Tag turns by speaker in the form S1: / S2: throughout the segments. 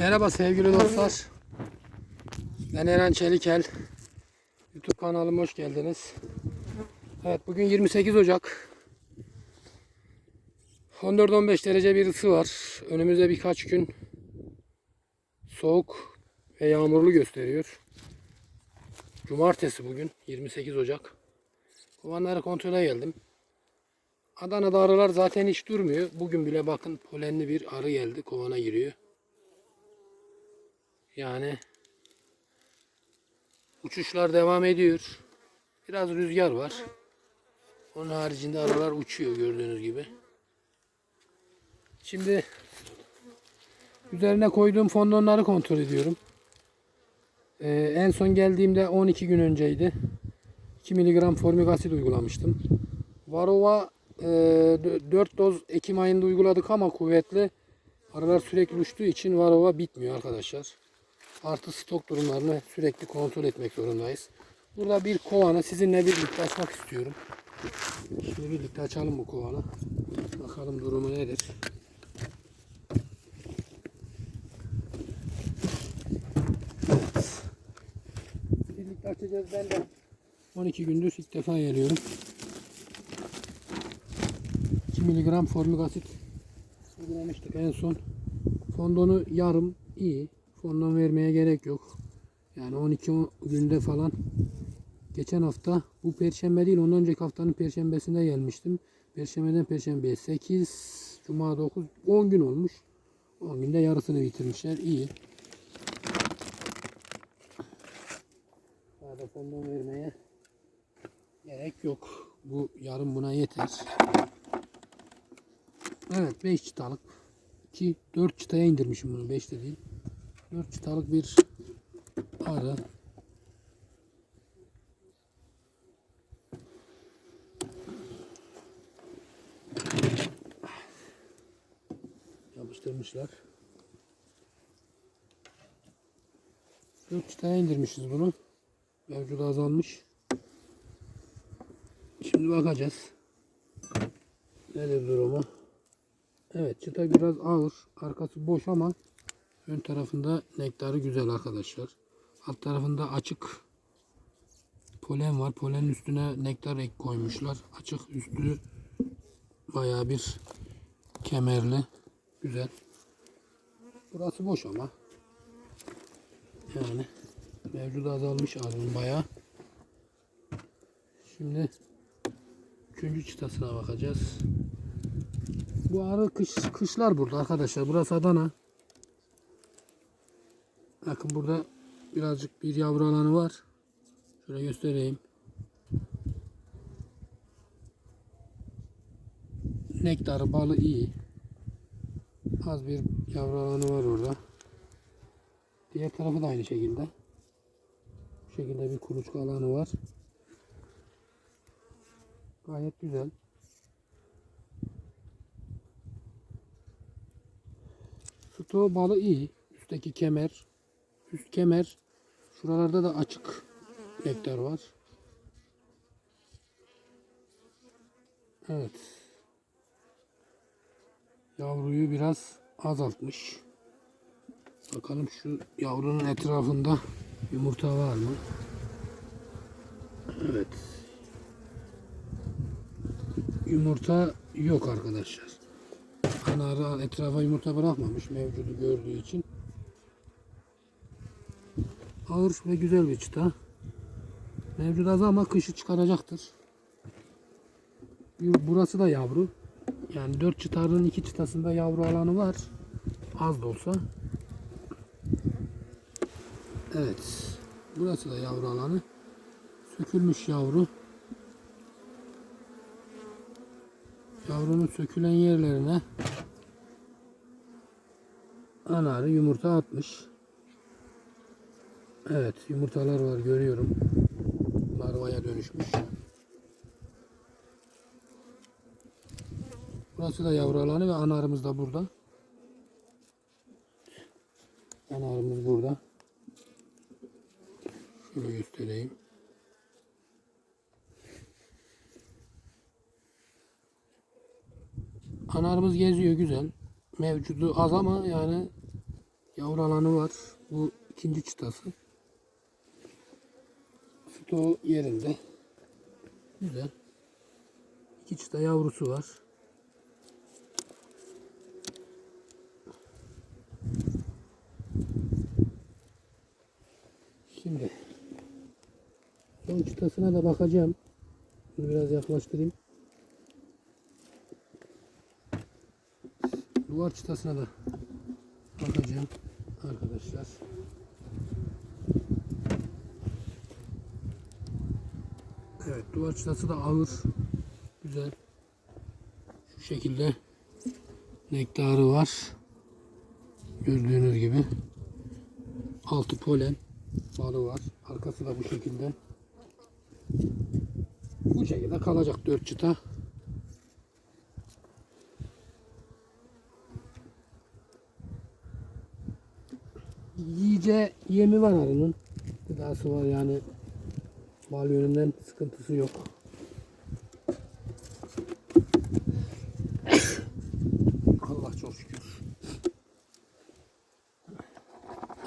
S1: Merhaba sevgili dostlar. Ben Eren Çelikel. YouTube kanalıma hoş geldiniz. Evet bugün 28 Ocak. 14-15 derece bir ısı var. Önümüzde birkaç gün soğuk ve yağmurlu gösteriyor. Cumartesi bugün 28 Ocak. Kovanları kontrole geldim. Adana'da arılar zaten hiç durmuyor. Bugün bile bakın polenli bir arı geldi. Kovana giriyor. Yani uçuşlar devam ediyor. Biraz rüzgar var. Onun haricinde arılar uçuyor gördüğünüz gibi. Şimdi üzerine koyduğum fondonları kontrol ediyorum. Ee, en son geldiğimde 12 gün önceydi. 2 mg formik asit uygulamıştım. Varova e, 4 doz Ekim ayında uyguladık ama kuvvetli. Arılar sürekli uçtuğu için Varova bitmiyor arkadaşlar. Artı stok durumlarını sürekli kontrol etmek zorundayız. Burada bir kovanı sizinle birlikte açmak istiyorum. Şimdi birlikte açalım bu kovanı. Bakalım durumu nedir. Birlikte açacağız. Ben de 12 gündür ilk defa geliyorum. 2 mg formik asit uygulamıştık en son. Fondonu yarım iyi. Fondon vermeye gerek yok. Yani 12 günde falan geçen hafta bu perşembe değil ondan önceki haftanın perşembesinde gelmiştim. Perşembeden perşembeye 8 cuma 9 10 gün olmuş. 10 günde yarısını bitirmişler. İyi. Daha da fondon vermeye gerek yok. Bu yarım buna yeter. Evet 5 çıtalık. 2 4 çıtaya indirmişim bunu 5 de değil. 4 çıtalık bir arı. Yapıştırmışlar. 4 çıtaya indirmişiz bunu. Mevcudu azalmış. Şimdi bakacağız. Nedir durumu? Evet çıta biraz ağır. Arkası boş ama ön tarafında nektarı güzel arkadaşlar. Alt tarafında açık polen var. Polenin üstüne nektar ek koymuşlar. Açık üstü bayağı bir kemerli. Güzel. Burası boş ama. Yani mevcudu azalmış arının bayağı. Şimdi üçüncü çıtasına bakacağız. Bu arı kış, kışlar burada arkadaşlar. Burası Adana. Bakın burada birazcık bir yavru alanı var. Şöyle göstereyim. Nektarı balı iyi. Az bir yavru alanı var orada. Diğer tarafı da aynı şekilde. Bu şekilde bir kuluçka alanı var. Gayet güzel. Stoğu balı iyi. Üstteki kemer. Üst kemer. Şuralarda da açık nektar var. Evet. Yavruyu biraz azaltmış. Bakalım şu yavrunun etrafında yumurta var mı? Evet. Yumurta yok arkadaşlar. Kanarı etrafa yumurta bırakmamış mevcudu gördüğü için. Ağır ve güzel bir çıta. Mevcut az ama kışı çıkaracaktır. Burası da yavru. Yani dört çıtarın iki çıtasında yavru alanı var. Az da olsa. Evet. Burası da yavru alanı. Sökülmüş yavru. Yavrunun sökülen yerlerine anarı yumurta atmış. Evet yumurtalar var görüyorum. Larvaya dönüşmüş. Burası da yavru alanı ve anarımız da burada. Anarımız burada. Şöyle göstereyim. Anarımız geziyor güzel. Mevcudu az ama yani Yavru alanı var. Bu ikinci çıtası. Stoğu yerinde. Güzel. İki çıta yavrusu var. Şimdi son çıtasına da bakacağım. Bunu biraz yaklaştırayım. Duvar çıtasına da bakacağım arkadaşlar. Evet duvar çıtası da ağır. Güzel. Şu şekilde nektarı var. Gördüğünüz gibi. Altı polen balı var. Arkası da bu şekilde. Bu şekilde kalacak dört çıta. Yiyece yemi var arının. Gıdası var yani. Mal yönünden sıkıntısı yok. Allah çok şükür.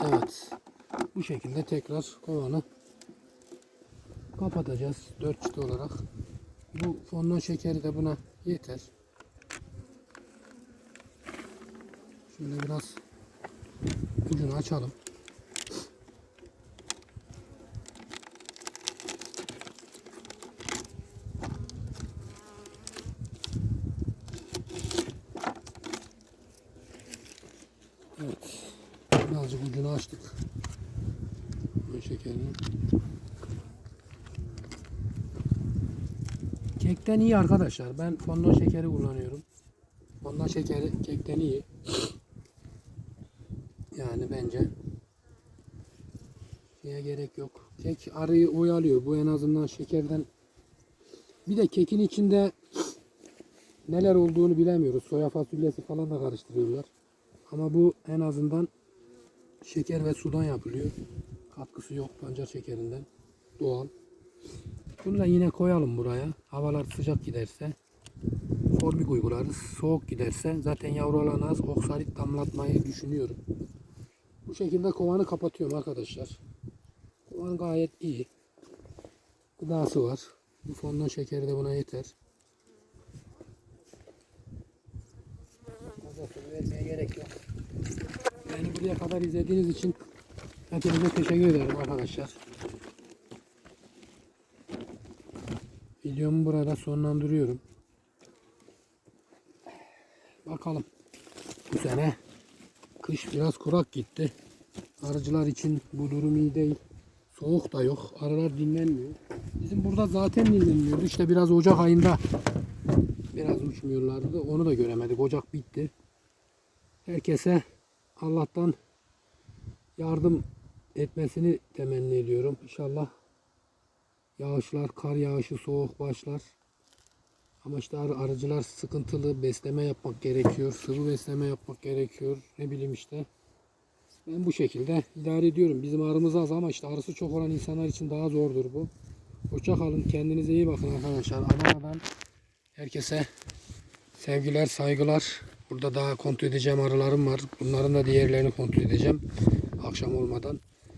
S1: Evet. Bu şekilde tekrar kovanı kapatacağız. Dört çıta olarak. Bu fondon şekeri de buna yeter. Şimdi biraz ucunu açalım. Evet. Birazcık ucunu açtık. Kekten iyi arkadaşlar. Ben fondant şekeri kullanıyorum. Fondant şekeri kekten iyi. Yani bence şeye gerek yok. Kek arıyı oyalıyor. Bu en azından şekerden bir de kekin içinde neler olduğunu bilemiyoruz. Soya fasulyesi falan da karıştırıyorlar. Ama bu en azından şeker ve sudan yapılıyor. Katkısı yok pancar şekerinden. Doğal. Bunu da yine koyalım buraya. Havalar sıcak giderse formik uygularız. Soğuk giderse zaten yavru alanı az oksalit damlatmayı düşünüyorum. Bu şekilde kovanı kapatıyorum arkadaşlar. Kovan gayet iyi. Gıdası var. Bu fondon şekeri de buna yeter. Su vermeye gerek yok. Beni buraya kadar izlediğiniz için hepinize teşekkür ederim arkadaşlar. Videomu burada sonlandırıyorum. Bakalım. Bu sene kış biraz kurak gitti. Arıcılar için bu durum iyi değil. Soğuk da yok. Arılar dinlenmiyor. Bizim burada zaten dinlenmiyordu. İşte biraz Ocak ayında biraz uçmuyorlardı. Onu da göremedik. Ocak bitti. Herkese Allah'tan yardım etmesini temenni ediyorum. İnşallah yağışlar, kar yağışı soğuk başlar. Ama işte arı- arıcılar sıkıntılı besleme yapmak gerekiyor. Sıvı besleme yapmak gerekiyor. Ne bileyim işte. Ben bu şekilde idare ediyorum. Bizim arımız az ama işte arısı çok olan insanlar için daha zordur bu. Hoşça kalın. Kendinize iyi bakın arkadaşlar. Adana'dan herkese sevgiler, saygılar. Burada daha kontrol edeceğim arılarım var. Bunların da diğerlerini kontrol edeceğim. Akşam olmadan.